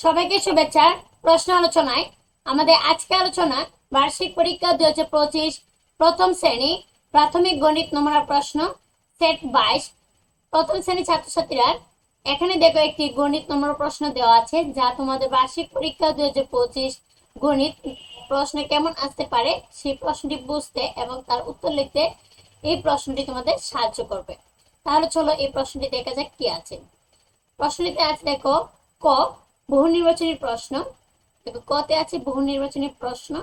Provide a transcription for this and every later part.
সবাইকে শুভেচ্ছা, প্রশ্ন আলোচনায়। আমাদের আজকে আলোচনা, বার্ষিক পরীক্ষা দুই হাজার পঁচিশ প্রথম শ্রেণি, প্রাথমিক গণিত নমুনা প্রশ্ন, সেট বাইশ। প্রথম শ্রেণি ছাত্রছাত্রীরা, এখানে দেখো একটি গণিত নম্বর প্রশ্ন দেওয়া আছে, যা তোমাদের বার্ষিক পরীক্ষা দুই হাজার পঁচিশ গণিত প্রশ্ন কেমন আসতে পারে, সেই প্রশ্নটি বুঝতে এবং তার উত্তর লিখতে এই প্রশ্নটি তোমাদের সাহায্য করবে। তাহলে চলো এই প্রশ্নটি দেখা যাক কি আছে। প্রশ্নটিতে আছে দেখো, ক বহু নির্বাচনী প্রশ্ন, দেখো কতে আছে বহু নির্বাচনী প্রশ্ন,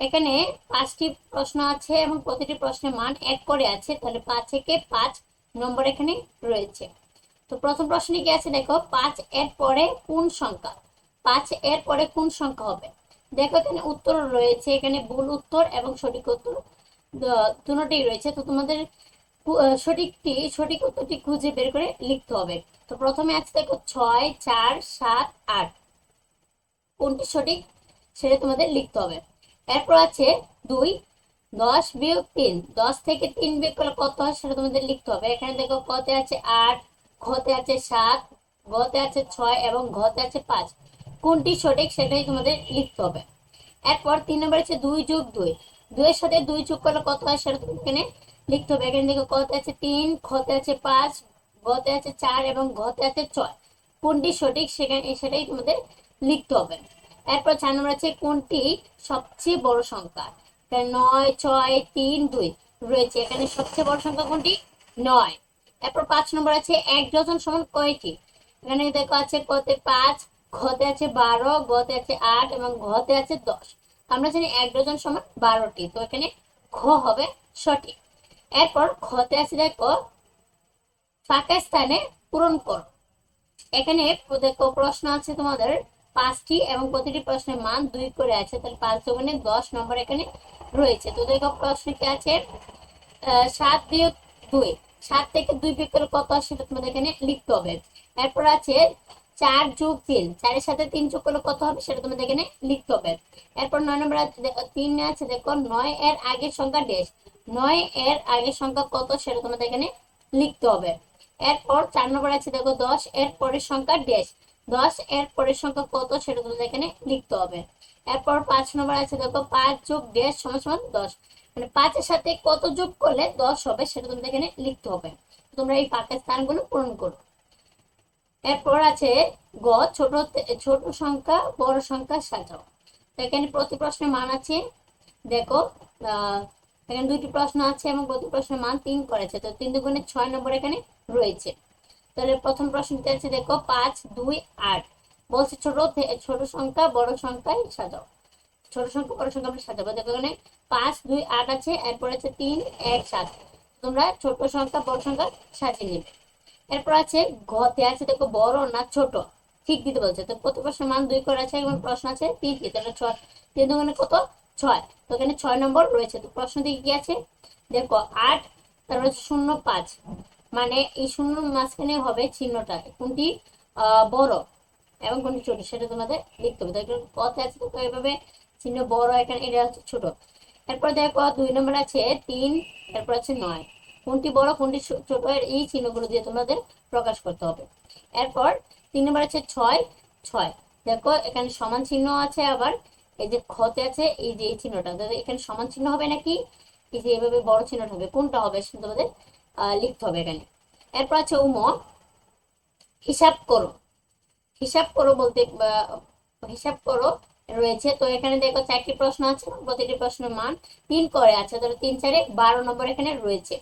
এখানে পাঁচটি প্রশ্ন আছে এবং প্রতিটি প্রশ্নের মান এক করে আছে, তাহলে পাঁচ থেকে পাঁচ নম্বর এখানে রয়েছে। তো প্রথম প্রশ্নে কি আছে? দেখো পাঁচ এর পরে কোন সংখ্যা? পাঁচ এর পরে কোন সংখ্যা হবে? দেখো এখানে উত্তর রয়েছে, এখানে ভুল উত্তর এবং সঠিক উত্তর দুটোই রয়েছে। তো তোমাদের সঠিকটি, সঠিক উত্তরটি খুঁজে বের করে লিখতে হবে। তো প্রথমে আছে দেখো ছয়, চার, সাত, আট। কোনটি সঠিক সেটা তোমাদের লিখতে হবে। এরপর আছে দুই, দশ বিয়োগ তিন। দশ থেকে তিন বিয়োগ করলে কত হয় সেটা তোমাদের লিখতে হবে। এখানে দেখো কতে আছে আট, ঘতে আছে সাত, গতে আছে ছয় এবং ঘতে আছে পাঁচ। কোনটি সঠিক সেটাই তোমাদের লিখতে হবে। এরপর তিন নম্বর আছে দুই যোগ দুই। দুইয়ের সাথে দুই যোগ করলে কত হয় সেটা তোমাদের এখানে লিখতে হবে। এখানে দেখো কতে আছে তিন খতে আছে পাঁচ, গতে আছে চার এবং ঘতে আছে ছয়। কোনটি সঠিক? সেখানে, সেটাই তোমাদের লিখতে হবে। এরপর চার নম্বর আছে, কোনটি সবচেয়ে বড় সংখ্যা? নয়, ছয়, তিন, দুই রয়েছে। এখানে সবচেয়ে বড় সংখ্যা কোনটি? নয়। এরপর পাঁচ নম্বর আছে, এক ডজন সমান কয়টি? এখানে দেখো আছে কতে পাঁচ ঘতে আছে বারো, গতে আছে আট এবং ঘতে আছে দশ। আমরা জানি এক ডজন সমান বারোটি। তো এখানে ঘ হবে সঠিক। এরপর ঘতে আছে দেখো ফাঁকা স্থানে পূরণ করো। এখানে দেখো প্রশ্ন আছে তোমাদের। পাঁচটি এবং প্রতিটি প্রশ্নের মান দুই করে আছে। তাহলে পাঁচ দুগুণে দশ নম্বর এখানে রয়েছে। তো দেখো প্রশ্ন কি আছে? সাত বিয়োগ দুই। সাত থেকে দুই বিয়োগ কত আসে? তোমাদের এখানে লিখতে হবে। এরপর আছে চার যোগ তিন, চারের সাথে তিন যোগ করলে কত হবে সেটা তোমাদের এখানে লিখতে হবে। এরপর নয় নম্বর তিন আছে, দেখো নয় এর আগের সংখ্যা ড্যাশ নয় এর আগের সংখ্যা কত সেটা তোমাদের এখানে লিখতে হবে। এরপর চার নম্বর আছে, দেখো দশ এর পরের সংখ্যা ড্যাশ দশ এর পরের সংখ্যা কত সেটা তোমাদের এখানে লিখতে হবে। এরপর পাঁচ নম্বর আছে, দেখো পাঁচ যোগ ড্যাশ সমান সমান দশ। মানে পাঁচের সাথে কত যোগ করলে দশ হবে সেটা তোমাদের এখানে লিখতে হবে। তোমরা এই ফাঁকা স্থানগুলো পূরণ করো। এরপর আছে গ, ছোট ছোট সংখ্যা, বড় সংখ্যা সাজাও এখানে প্রতি প্রশ্নের মান আছে, দেখো এখানে দুইটি প্রশ্ন আছে এবং প্রতি প্রশ্নের মান তিন করেছে, তো তিন দুগুণে ছয় নম্বর এখানে রয়েছে। তাহলে প্রথম প্রশ্নটি আছে, দেখো, পাঁচ, দুই, আট। বলছে ছোট ছোট সংখ্যা, বড় সংখ্যায় সাজাও ছোট সংখ্যা, বড় সংখ্যা আমরা সাজাবো দেখো এখানে পাঁচ, দুই, আট আছে, এরপর আছে তিন, এক, সাত। তোমরা ছোট সংখ্যা, বড় সংখ্যা সাজিয়ে নেবে। এরপর আছে ঘতে আছে দেখো বড় না ছোট। ঠিক দিতে বলছে। তো প্রতি প্রশ্নের মান? দুই করে আছে এবং প্রশ্ন আছে তিনটি তাহলে ছয়। তিন দুগুণে কত? ছয়। তো এখানে ছয় নম্বর রয়েছে। তো প্রশ্ন দিকে কি আছে? দেখো আট তারপর হচ্ছে শূন্য পাঁচ। মানে এই শূন্য মাঝখানে হবে চিহ্নটা। কোনটি? বড়। এবং কোনটি ছোট? সেটা তোমাদের লিখতে হবে। এখানে কত আছে, তো এভাবে চিহ্ন বড়, এখানে এটা হচ্ছে ছোট। এরপর দেখো দুই নম্বর আছে তিন, এরপর আছে নয়। কোনটি বড় কোনটি ছোট এর এই চিহ্নগুলো দিয়ে তোমাদের প্রকাশ করতে হবে। এরপর তিন নম্বর আছে ছয় ছয়। দেখো, এখানে সমান চিহ্ন আছে আবার, এই যে খতে আছে, এই যে এই চিহ্নটা। এখানে সমান চিহ্ন হবে নাকি? এই যে এভাবে বড় চিহ্নটা হবে, কোনটা হবে সেটা তোমাদের লিখতে হবে এখানে। এরপর আছে উম, হিসাব করো। হিসাব করো বলতে হিসাব করো রয়েছে। তো এখানে দেখো চারটি প্রশ্ন আছে, প্রতিটি প্রশ্নের মান তিন করে আছে, তাহলে তিন চারে বারো নম্বর এখানে রয়েছে।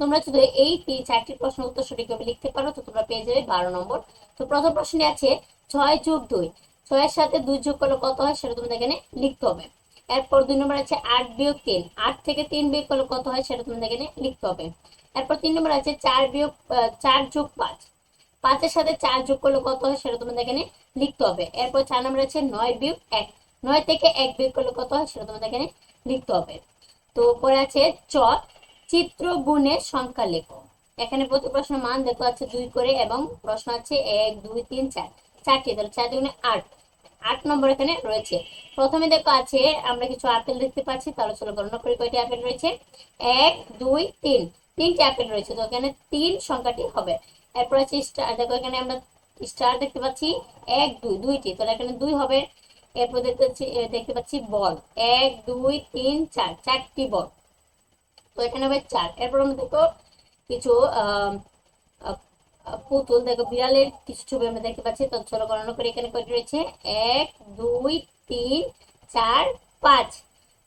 তোমরা যদি এই চারটি প্রশ্ন উত্তর সঠিকভাবে লিখতে পারো, তো তোমরা পেয়ে যাবে বারো নম্বর। তো প্রথম প্রশ্নে আছে ছয় যোগ দুই, ছয়ের সাথে দুই যোগ করলে কত হয় সেটা তোমাদের এখানে লিখতে হবে। এরপর দুই নম্বর আছে আট বিয়োগ তিন, আট থেকে তিন বিয়োগ করলে কত হয় সেটা তোমাদের এখানে লিখতে হবে। এরপর তিন নম্বর আছে চার বিয়োগ চার যোগ পাঁচ, পাঁচের সাথে চার যোগ করলে কত হয় সেটা তোমাদের এখানে লিখতে হবে। এরপর চার নম্বর আছে নয় বিয়োগ এক নয় থেকে এক বিয়োগ করলে কত হয় সেটা তোমাদের এখানে লিখতে হবে। তো পরে আছে চ, চিত্র গুণের সংখ্যা লেখো। এখানে প্রতি প্রশ্নের মান দেখো আছে দুই করে এবং প্রশ্ন আছে এক, দুই, তিন, চার। চারটি, তাহলে চার দুগুণে আট। আট নম্বর এখানে রয়েছে। প্রথমে দেখো আছে, আমরা কিছু আপেল দেখতে পাচ্ছি, তাহলে চলো গণনা করি কয়টি আপেল রয়েছে। এক, দুই, তিন। তিনটি আপেল রয়েছে, তো এখানে তিন সংখ্যাটি হবে। এরপর আছে স্টার দেখো এখানে আমরা স্টার দেখতে পাচ্ছি। এক, দুই, দুইটি, তাহলে এখানে দুই হবে। এরপর দেখতে পাচ্ছি দেখতে পাচ্ছি বল। এক, দুই, তিন, চার, চারটি বল। তো এখানে হবে চার। এরপর আমরা দেখো কিছু পুতুল। দেখো, বিড়ালের কিছু ছবি আমরা দেখতে পাচ্ছি। তো চলো গণনা করে এখানে কয়টি রয়েছে? এক, দুই, তিন, চার, পাঁচ।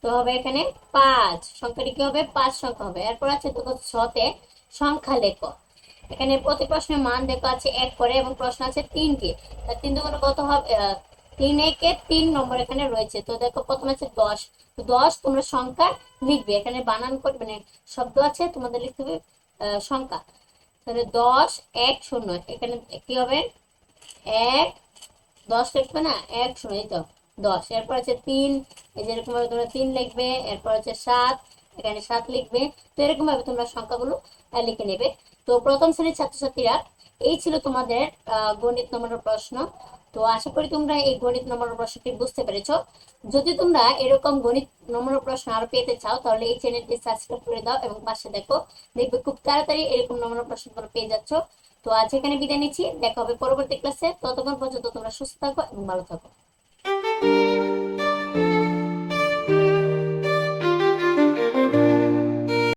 তো হবে এখানে পাঁচ। সংখ্যাটি কি হবে? পাঁচ সংখ্যা হবে। এরপর আছে দেখো ছতে সংখ্যা লেখো। এখানে প্রতি প্রশ্নের মান দেখো আছে এক করে এবং প্রশ্ন আছে তিনটি। তিন দুগুণ কত হবে? তিন একে তিন নম্বর এখানে রয়েছে। তো দেখো আছে দশ। দশ তোমরা সংখ্যা লিখবে। এখানে বানান করে মানে শব্দ আছে, তোমাদের লিখতে হবে সংখ্যা। তাহলে দশ, এক, শূন্য। এখানে কি হবে? এক, দশ লিখবে না? এক, শূন্য। এই তো, দশ। এরপর আছে তিন। এই যে এরকম ভাবে তোমরা তিন লিখবে, এরপর আছে সাত। এখানে সাত লিখবে। তো এরকম ভাবে তোমরা সংখ্যাগুলো লিখে নেবে। তো প্রথম শ্রেণির ছাত্রছাত্রীরা এই ছিল তোমাদের গণিত নম্বরের প্রশ্ন। তো আশা করি তোমরা এই গণিত নম্বরের প্রশ্নটি বুঝতে পেরেছ। যদি তোমরা এরকম গণিত নম্বরের প্রশ্ন আরও পেতে চাও, তাহলে এই চ্যানেলটি সাবস্ক্রাইব করে দাও এবং পাশে দেখো, দেখবে খুব তাড়াতাড়ি এরকম নম্বরের তোমরা পেয়ে যাচ্ছ। তো আজ এখানে বিদায় নিচ্ছি। দেখা হবে পরবর্তী ক্লাসে ততক্ষণ পর্যন্ত তোমরা সুস্থ থাকো এবং ভালো থাকো।